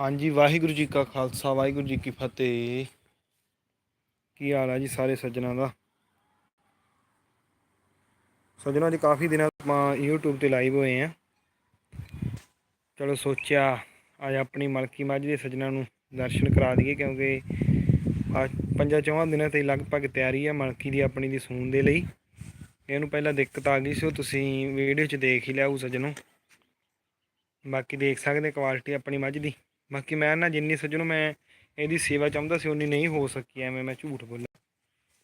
ਹਾਂਜੀ, ਵਾਹਿਗੁਰੂ ਜੀ ਕਾ ਖਾਲਸਾ, ਵਾਹਿਗੁਰੂ ਜੀ ਕੀ ਫਤਿਹ। ਕੀ ਹਾਲ ਹੈ ਜੀ ਸਾਰੇ ਸੱਜਣਾਂ ਦਾ? ਸੱਜਣਾਂ ਜੀ, ਕਾਫੀ ਦਿਨਾਂ ਤੋਂ ਆਪਾਂ YouTube ਤੇ ਲਾਈਵ ਹੋਏ ਆ। ਚਲੋ ਸੋਚਿਆ, ਅੱਜ ਆਪਣੀ ਮਲਕੀ ਮੱਝ ਦੇ ਸੱਜਣਾਂ ਨੂੰ ਦਰਸ਼ਨ ਕਰਾ ਦਈਏ, ਕਿਉਂਕਿ ਅੱਜ ਪੰਜਾਂ ਚੌਹਾਂ ਦਿਨਾਂ ਤੇ ਲਗਭਗ ਤਿਆਰੀ ਹੈ ਮਲਕੀ ਦੀ ਆਪਣੀ ਦੀ ਸੂਣ ਦੇ ਲਈ। ਇਹਨੂੰ ਪਹਿਲਾਂ ਦਿੱਕਤ ਆ ਗਈ ਸੀ, ਉਹ ਤੁਸੀਂ ਵੀਡੀਓ 'ਚ ਦੇਖ ਹੀ ਲਿਆ ਉਹ ਸੱਜਣੋਂ। ਬਾਕੀ ਦੇਖ ਸਕਦੇ ਕੁਆਲਿਟੀ ਆਪਣੀ ਮੱਝ ਦੀ। ਬਾਕੀ ਮੈਂ ਨਾ ਜਿੰਨੀ ਸੱਜਣੋਂ ਮੈਂ ਇਹਦੀ ਸੇਵਾ ਚਾਹੁੰਦਾ ਸੀ, ਉਨੀ ਨਹੀਂ ਹੋ ਸਕੀ, ਐਵੇਂ ਮੈਂ ਝੂਠ ਬੋਲਾਂ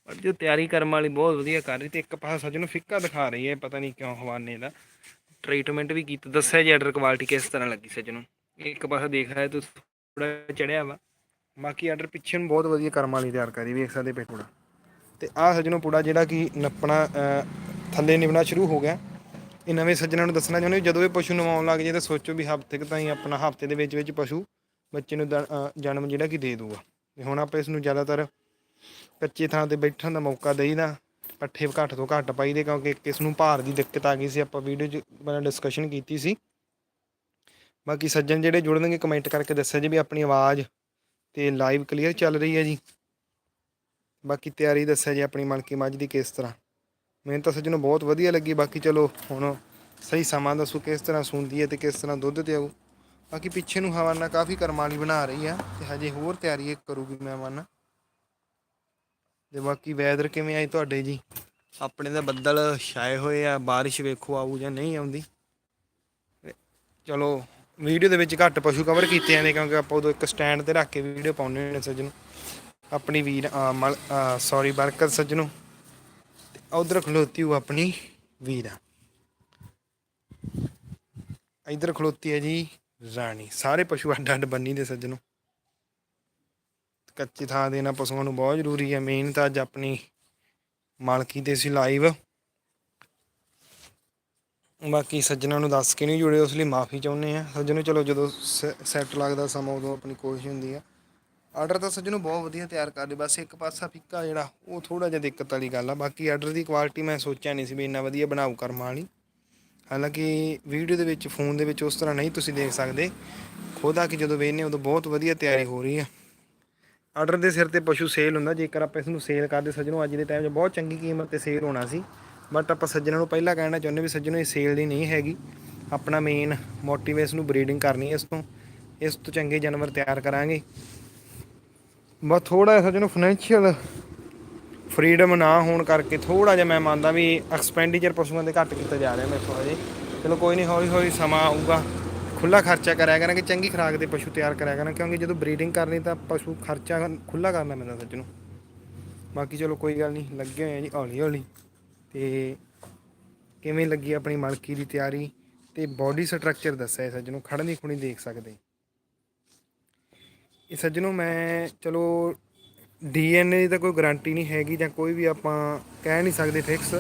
ਪਰ ਜੋ ਤਿਆਰੀ ਕਰਨ ਵਾਲੀ ਬਹੁਤ ਵਧੀਆ ਕਰ ਰਹੀ ਤੇ ਇੱਕ ਪਾਸਾ ਸੱਜਣੋਂ ਫਿੱਕਾ ਦਿਖਾ ਰਹੀ ਹੈ, ਪਤਾ ਨਹੀਂ ਕਿਉਂ ਹਵਾਨੇ ਦਾ। ਟ੍ਰੀਟਮੈਂਟ ਵੀ ਕੀਤਾ, ਦੱਸਿਆ ਜੀ ਆਰਡਰ ਕੁਆਲਿਟੀ ਕਿਸ ਤਰ੍ਹਾਂ ਲੱਗੀ ਸੱਜਣੋਂ। ਇੱਕ ਪਾਸਾ ਦੇਖ ਰਿਹਾ ਤੂੰ ਥੋੜਾ ਚੜਿਆ ਵਾ। ਬਾਕੀ ਆਰਡਰ ਪਿੱਛੇ ਨੂੰ ਬਹੁਤ ਵਧੀਆ ਕਰਮ ਵਾਲੀ ਤਿਆਰ ਕਰੀ, ਵੇਖ ਸਕਦੇ ਪੇਟੂੜਾ ਤੇ ਆਹ ਸੱਜਣੋਂ ਪੂੜਾ ਜਿਹੜਾ ਕਿ ਨੱਪਣਾ ਥੱਲੇ ਨਿਵਣਾ ਸ਼ੁਰੂ ਹੋ ਗਿਆ। ਇਹ ਨਵੇਂ ਸੱਜਣਾਂ ਨੂੰ ਦੱਸਣਾ ਚਾਹੁੰਦੇ ਜਦੋਂ ਇਹ ਪਸ਼ੂ ਨਵਾਉਣ ਲੱਗ ਜੇ ਤਾਂ ਸੋਚੋ ਵੀ ਹਫ਼ਤੇ ਕੁ ਹੀ ਆਪਣਾ, ਹਫ਼ਤੇ ਦੇ ਵਿੱਚ ਵਿੱਚ ਪਸ਼ੂ ਬੱਚੇ ਨੂੰ ਦ- ਜਨਮ ਜਿਹੜਾ ਕਿ ਦੇ ਦੂਗਾ। ਤੇ ਹੁਣ ਆਪਾਂ ਇਸ ਨੂੰ ਜ਼ਿਆਦਾਤਰ ਕੱਚੇ ਥਾਂ ਤੇ ਬੈਠਣ ਦਾ ਮੌਕਾ ਦੇਈਦਾ, ਪੱਠੇ ਘੱਟ ਤੋਂ ਘੱਟ ਪਾਈਦੇ, ਕਿਉਂਕਿ ਕਿਸ ਨੂੰ ਭਾਰ ਦੀ ਦਿੱਕਤ ਆ ਗਈ ਸੀ, ਆਪਾਂ ਵੀਡੀਓ 'ਚ ਪਹਿਲਾਂ ਡਿਸਕਸ਼ਨ ਕੀਤੀ ਸੀ। ਬਾਕੀ ਸੱਜਣ ਜਿਹੜੇ ਜੁੜਨਗੇ ਕਮੈਂਟ ਕਰਕੇ ਦੱਸਿਆ ਜੀ ਵੀ ਆਪਣੀ ਆਵਾਜ਼ ਤੇ ਲਾਈਵ ਕਲੀਅਰ ਚੱਲ ਰਹੀ ਹੈ ਜੀ। ਬਾਕੀ ਤਿਆਰੀ ਦੱਸਿਆ ਜੀ ਆਪਣੀ ਮਲਕੀ ਮੱਝ ਦੀ ਕਿਸ ਤਰ੍ਹਾਂ। ਮੈਨੂੰ ਤਾਂ ਸੱਜਣੋਂ ਬਹੁਤ ਵਧੀਆ ਲੱਗੀ, ਬਾਕੀ ਚਲੋ ਹੁਣ ਸਹੀ ਸਮਾਂ ਦੱਸੋ ਕਿਸ ਤਰ੍ਹਾਂ ਸੁੰਦੀ ਹੈ ਤੇ ਕਿਸ ਤਰ੍ਹਾਂ ਦੁੱਧ ਤੇ ਆਊ। ਬਾਕੀ ਪਿੱਛੇ ਨੂੰ ਹਵਾਨਾ ਕਾਫੀ ਕਰਮਾਲੀ ਬਣਾ ਰਹੀ ਆ ਤੇ ਹਜੇ ਹੋਰ ਤਿਆਰੀ ਕਰੂਗੀ ਮੈਂ ਮੰਨ। ਤੇ ਬਾਕੀ ਵੈਦਰ ਕਿਵੇਂ ਆਈ ਤੁਹਾਡੇ ਜੀ? ਆਪਣੇ ਤਾਂ ਬੱਦਲ ਛਾਏ ਹੋਏ ਆ, ਬਾਰਿਸ਼ ਵੇਖੋ ਆਊ ਜਾਂ ਨਹੀਂ ਆਉਂਦੀ। ਚਲੋ ਵੀਡੀਓ ਦੇ ਵਿੱਚ ਘੱਟ ਪਸ਼ੂ ਕਵਰ ਕੀਤੇ ਜਾਂਦੇ ਕਿਉਂਕਿ ਆਪਾਂ ਉਦੋਂ ਇੱਕ ਸਟੈਂਡ ਤੇ ਰੱਖ ਕੇ ਵੀਡੀਓ ਪਾਉਂਦੇ ਨੇ ਸੱਜਣ। ਆਪਣੀ ਵੀਰ ਸੌਰੀ ਬਰਕਤ ਸੱਜਣੋ। ਉਧਰ ਖਲੋਤੀ ਉਹ ਆਪਣੀ ਵੀਰਾ ਇਧਰ ਖਲੋਤੀ ਹੈ ਜੀ ਰਾਣੀ। ਸਾਰੇ ਪਸ਼ੂ ਅੱਡ ਅੱਡ ਬੰਨੀ ਦੇ ਸੱਜਣੋ। ਕੱਚੀ ਥਾਂ ਦੇਣਾ ਪਸ਼ੂਆਂ ਨੂੰ ਬਹੁਤ ਜ਼ਰੂਰੀ ਹੈ। ਮੇਨ ਤਾਂ ਅੱਜ ਆਪਣੀ ਮਾਲਕੀ ਤੇ ਸੀ ਲਾਈਵ ਬਾਕੀ ਸੱਜਣਾਂ ਨੂੰ ਦੱਸ ਕੇ ਨਹੀਂ ਜੁੜੇ, ਉਸ ਲਈ ਮਾਫੀ ਚਾਹੁੰਦੇ ਆ ਸੱਜਣੋ, ਚਲੋ ਜਦੋਂ ਸੈੱਟ ਲੱਗਦਾ ਸਮਾਂ, ਉਦੋਂ ਆਪਣੀ ਕੋਸ਼ਿਸ਼ ਹੁੰਦੀ ਆ। ਆਰਡਰ ਤਾਂ ਸੱਜਣੋ ਬਹੁਤ ਵਧੀਆ ਤਿਆਰ ਕਰ ਕਰਦੇ, ਬਸ ਇੱਕ ਪਾਸਾ ਫਿੱਕਾ ਜਿਹੜਾ, ਉਹ ਥੋੜਾ ਜਿਹਾ ਦਿੱਕਤ ਵਾਲੀ ਗੱਲ ਆ। ਬਾਕੀ ਆਰਡਰ ਦੀ ਕੁਆਲਿਟੀ ਮੈਂ ਸੋਚਿਆ ਨਹੀਂ ਸੀ ਵੀ ਇੰਨਾ ਵਧੀਆ ਬਣਾਉ ਕਰਮਾਂ ਵਾਲੀ। ਹਾਲਾਂਕਿ ਵੀਡੀਓ ਦੇ ਵਿੱਚ ਫੋਨ ਦੇ ਵਿੱਚ ਉਸ ਤਰ੍ਹਾਂ ਨਹੀਂ ਤੁਸੀਂ ਦੇਖ ਸਕਦੇ। ਖੁਦ ਆ ਕੇ ਜਦੋਂ ਵੇਖਨੇ ਉਦੋਂ ਬਹੁਤ ਵਧੀਆ ਤਿਆਰੀ ਹੋ ਰਹੀ ਆ। ਆਰਡਰ ਦੇ ਸਿਰ ਤੇ ਪਸ਼ੂ ਸੇਲ ਹੁੰਦਾ, ਜੇਕਰ ਆਪਾਂ ਇਸ ਨੂੰ ਸੇਲ ਕਰਦੇ ਸੱਜਣੋ, ਅੱਜ ਦੇ ਟਾਈਮ 'ਚ ਬਹੁਤ ਚੰਗੀ ਕੀਮਤ ਤੇ ਸੇਲ ਹੋਣਾ ਸੀ। ਬਟ ਆਪਾਂ ਸੱਜਣਾਂ ਨੂੰ ਪਹਿਲਾਂ ਕਹਿਣਾ ਚਾਹੁੰਦੇ ਵੀ ਸੱਜਣੋ, ਇਹ ਸੇਲ ਦੀ ਨਹੀਂ ਹੈਗੀ। ਆਪਣਾ ਮੇਨ ਮੋਟਿਵ ਇਸ ਨੂੰ ਬਰੀਡਿੰਗ ਕਰਨੀ ਹੈ ਇਸ ਤੋਂ ਇਸ ਤੋਂ ਚੰਗੇ ਜਾਨਵਰ ਤਿਆਰ ਕਰਾਂਗੇ। ਬਸ ਥੋੜਾ ਸੱਜਣੋ ਫਾਈਨੈਂਸ਼ੀਅਲ ਫਰੀडम ਨਾ ਹੋਣ ਕਰਕੇ ਥੋੜਾ ਜਿਹਾ ਮੈਂ ਮੰਨਦਾ ਵੀ ਐਕਸਪੈਂਡੀਚਰ ਪਸ਼ੂਆਂ ਦੇ ਘੱਟ ਕੀਤਾ ਜਾ ਰਿਹਾ ਮੇਰੇ ਤੋਂ ਹਜੇ। ਚਲੋ ਕੋਈ ਨਹੀਂ, ਹੌਲੀ ਹੌਲੀ ਸਮਾਂ ਆਊਗਾ। ਖੁੱਲਾ ਖਰਚਾ ਕਰਿਆ ਕਰਾਂਗੇ, ਚੰਗੀ ਖੁਰਾਕ ਦੇ ਪਸ਼ੂ ਤਿਆਰ ਕਰਿਆ ਕਰਾਂਗੇ, ਕਿਉਂਕਿ ਜਦੋਂ ਬਰੀਡਿੰਗ ਕਰਨੀ ਤਾਂ ਪਸ਼ੂ ਖਰਚਾ ਖੁੱਲਾ ਕਰਨਾ ਪੈਂਦਾ ਸੱਜਣੋ ਬਾਕੀ ਚਲੋ ਕੋਈ ਗੱਲ ਨਹੀਂ, ਲੱਗੇ ਹੋਏ ਆ ਜੀ ਹੌਲੀ ਹੌਲੀ। ਤੇ ਕਿਵੇਂ ਲੱਗੀ ਆਪਣੀ ਮਲਕੀ ਦੀ ਤਿਆਰੀ? ਤੇ ਬਾਡੀ ਸਟਰਕਚਰ ਦੱਸਿਆ ਸੱਜਣੋ ਖੜਨ ਦੀ ਖੁਣੀ ਦੇਖ ਸਕਦੇ। ਇਹ ਸੱਜਣੋ, ਮੈਂ ਚਲੋ ਡੀਐਨਏ ਦੀ ਤਾਂ ਕੋਈ ਗਾਰੰਟੀ ਨਹੀਂ ਹੈਗੀ ਜਾਂ ਕੋਈ ਵੀ ਆਪਾਂ ਕਹਿ ਨਹੀਂ ਸਕਦੇ ਫਿਕਸ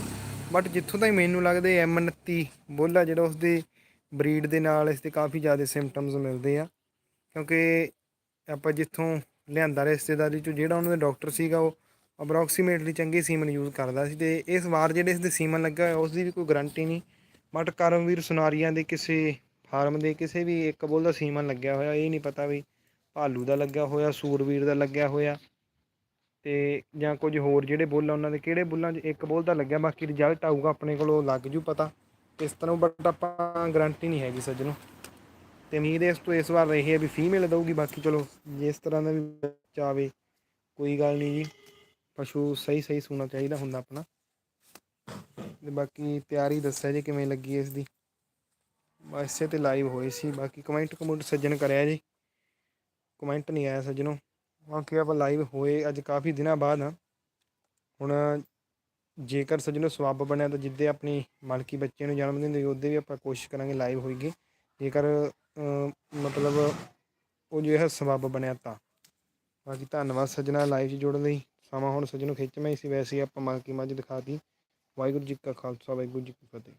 ਬਟ ਜਿੱਥੋਂ ਤਾਈਂ ਮੈਨੂੰ ਲੱਗਦਾ M29 ਬੋਲਾ ਜਿਹੜਾ ਉਸਦੇ ਬਰੀਡ ਦੇ ਨਾਲ ਇਸ ਦੇ ਕਾਫੀ ਜ਼ਿਆਦਾ ਸਿੰਪਟਮਸ ਮਿਲਦੇ ਆ। ਕਿਉਂਕਿ ਆਪਾਂ ਜਿੱਥੋਂ ਲਿਆਂਦਾ ਰਿਸ਼ਤੇਦਾਰੀ ਚੋਂ ਜਿਹੜਾ ਉਹਨਾਂ ਦਾ ਡਾਕਟਰ ਸੀਗਾ, ਉਹ ਅਪਰੋਕਸੀਮੇਟਲੀ ਚੰਗੇ ਸੀਮਨ ਯੂਜ਼ ਕਰਦਾ ਸੀ ਤੇ ਇਸ ਵਾਰ ਜਿਹੜੇ ਇਸ ਦੇ ਸੀਮਨ ਲੱਗਾ ਹੋਇਆ ਉਸ ਦੀ ਵੀ ਕੋਈ ਗਾਰੰਟੀ ਨਹੀਂ। ਬਟ ਕਰਮਵੀਰ ਸੁਨਾਰੀਆਂ ਦੇ ਕਿਸੇ ਫਾਰਮ ਦੇ ਕਿਸੇ ਵੀ ਇੱਕ ਬੁੱਲ ਦਾ ਸੀਮਨ ਲੱਗਿਆ ਹੋਇਆ, ਇਹ ਨਹੀਂ ਪਤਾ ਵੀ ਭਾਲੂ ਦਾ ਲੱਗਿਆ ਹੋਇਆ, ਸੂਰਵੀਰ ਦਾ ਲੱਗਿਆ ਹੋਇਆ ਤੇ ਜਾਂ ਕੁਝ ਹੋਰ ਜਿਹੜੇ ਬੁੱਲ ਆ, ਉਹਨਾਂ ਦੇ ਕਿਹੜੇ ਬੁੱਲਾਂ 'ਚ ਇੱਕ ਬੁੱਲ ਦਾ ਲੱਗਿਆ, ਬਾਕੀ ਰਿਜ਼ਲਟ ਆਊਗਾ ਆਪਣੇ ਕੋਲੋਂ, ਲੱਗ ਜੂ ਪਤਾ। ਇਸ ਤਰ੍ਹਾਂ ਬਟ ਆਪਾਂ ਗਾਰੰਟੀ ਨਹੀਂ ਹੈਗੀ ਸੱਜਣੋ। ਤੇ ਉਮੀਦ ਇਸ ਤੋਂ ਇਸ ਵਾਰ ਰਹੀ ਹੈ ਵੀ ਫੀਮੇਲ ਦਊਗੀ, ਬਾਕੀ ਚਲੋ, ਜਿਸ ਤਰ੍ਹਾਂ ਦਾ ਵੀ ਬੱਚਾ ਆਵੇ, ਕੋਈ ਗੱਲ ਨਹੀਂ ਜੀ। ਪਸ਼ੂ ਸਹੀ ਸਹੀ ਸੂਣਾ ਚਾਹੀਦਾ ਹੁੰਦਾ ਆਪਣਾ। ਤੇ ਬਾਕੀ ਤਿਆਰੀ ਦੱਸਿਆ ਜੀ ਕਿਵੇਂ ਲੱਗੀ ਇਸ ਦੀ। ਬਸ ਇਸੇ ਤੇ ਲਾਈਵ ਹੋਈ ਸੀ, ਬਾਕੀ ਕਮੈਂਟ ਕਮੈਂਟ ਸੱਜਣ ਕਰਿਆ ਜੀ। ਕਮੈਂਟ ਨਹੀਂ ਆਇਆ ਸੱਜਣੋ। ਬਾਕੀ ਆਪਾਂ ਲਾਈਵ ਹੋਏ ਅੱਜ ਕਾਫੀ ਦਿਨਾਂ ਬਾਅਦ ਆ। ਹੁਣ ਜੇਕਰ ਸੱਜਣੋ ਸਵਾਬ ਬਣਿਆ ਤਾਂ ਜਿੱਦੇ ਆਪਣੀ ਮਲਕੀ ਬੱਚੇ ਨੂੰ ਜਨਮ ਦਿੰਦੇ ਉਹਦੇ ਵੀ ਆਪਾਂ ਕੋਸ਼ਿਸ਼ ਕਰਾਂਗੇ ਲਾਈਵ ਹੋਈਏ। ਜੇਕਰ ਮਤਲਬ ਉਹ ਜੋ ਹੈ ਸਵਾਬ ਬਣਿਆ ਤਾਂ। ਬਾਕੀ ਧੰਨਵਾਦ ਸੱਜਣਾ ਲਾਈਵ 'ਚ ਜੁੜਨ ਲਈ। ਸਮਾਂ ਹੁਣ ਸੱਜਣੋ ਖਿੱਚ ਮੈਂ ਸੀ, ਵੈਸੇ ਆਪਾਂ ਮਲਕੀ ਮੱਝ ਦਿਖਾਤੀ ਵਾਹਿਗੁਰੂ ਜੀ ਕਾ ਖਾਲਸਾ, ਵਾਹਿਗੁਰੂ ਜੀ ਕੀ ਫਤਿਹ।